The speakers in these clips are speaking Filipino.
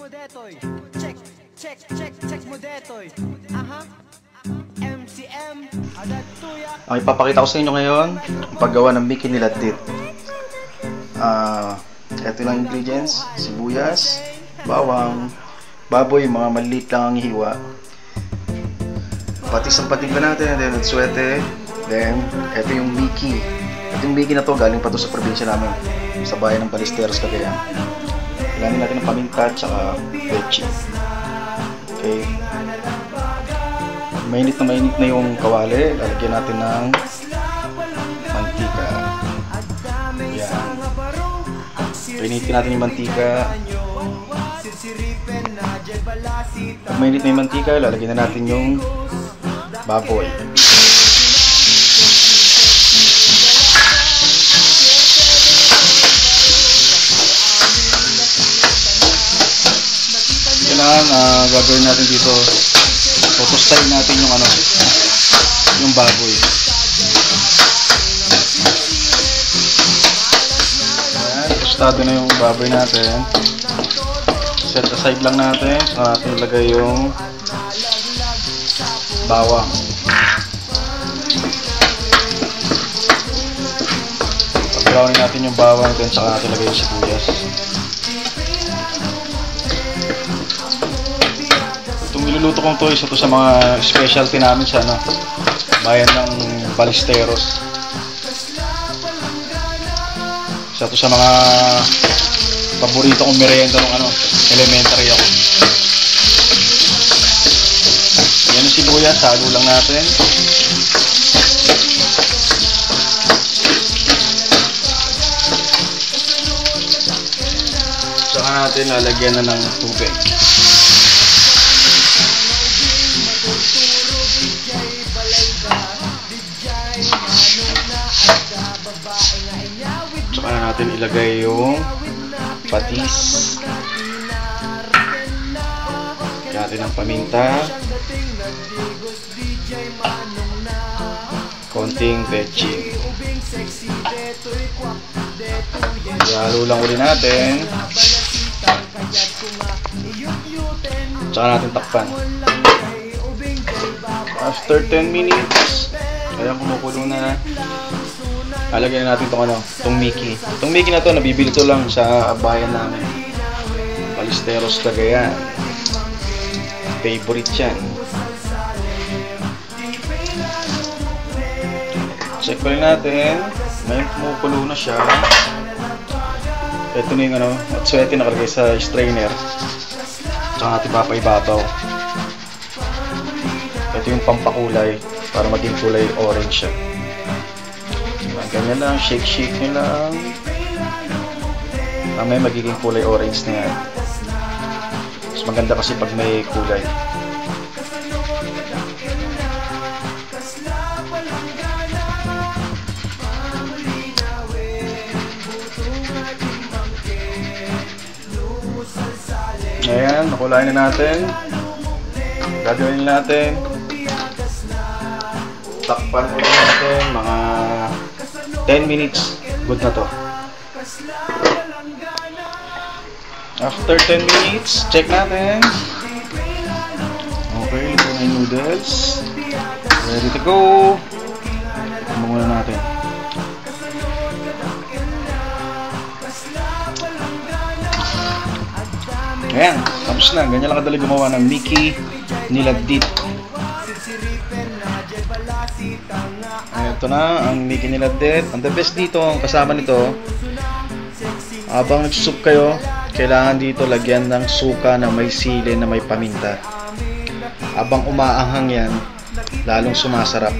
mo detoy. Check, check, check, check mo detoy. Aha. MCM, adat tuya. Ang ipapakita ko sa inyo ngayon, ang paggawa ng Mickey nila Dit. Ah, ito lang ingredients, sibuyas, bawang, baboy, mga maliit lang ang hiwa. Patis ang patigla natin, then suwete, then ito yung Mickey. Ito yung Mickey na to, galing pa to sa probinsya namin, sa bayan ng Balisteros, Cagayan. Kailangan natin ng paminta at saka. Okay. Mainit na mainit na yung kawali, lalagyan natin ng mantika. Yan. Painitin natin yung mantika. Pag mainit na yung mantika, lalagyan na natin yung baboy. Kailangan uh, gagawin natin dito Tutustahin natin yung ano, yung baboy. Ayan, tostado na yung baboy natin. Set aside lang natin. Saka natin ilagay yung bawang. Pag-brownin natin yung bawang, then saka natin ilagay yung sibuyas. Niluluto kong to isa to sa mga specialty namin sa ano, bayan ng Balisteros. Isa to sa mga paborito kong merienda nung ano, elementary ako. Yan yung sibuyas, halo lang natin. Saka natin lalagyan na ng tubig. Tsaka na natin ilagay yung patis. Natin ng paminta. Konting veggie. Ihalo lang uli natin. Tsaka natin takpan. After 10 minutes, kaya kumukulo na Lalagyan na natin itong ano, itong Mickey. Itong Mickey na to, nabibili to lang sa bayan namin. Balisteros Cagayan. Favorite yan. Check pa natin. Ngayon kumukulo na siya. Ito na yung ano, at swerte nakalagay sa strainer. Tsaka natin papaibabaw. Ito yung pampakulay para maging kulay orange siya. Ganyan lang, shake-shake nyo lang. Mamaya magiging kulay orange na yan. Mas maganda kasi pag may kulay. Ayan, nakulain na natin. Gagawin natin. Takpan ulit natin mga 10 minutes. Good na to. After 10 minutes, check natin. Okay, ito na yung noodles. Ready to go. Ano muna natin. Ayan, tapos na. Ganyan lang kadali gumawa ng Mickey Nilagdit. Ito na, ang Mickey Nilagdit. Ang the best dito, ang kasama nito, habang nagsusup kayo, kailangan dito lagyan ng suka na may sili na may paminta. Habang umaanghang yan, lalong sumasarap.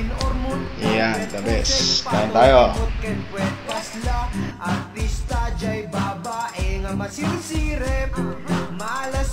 Yan, the best. Kain tayo. Artista jay babae nga masinsirip Malas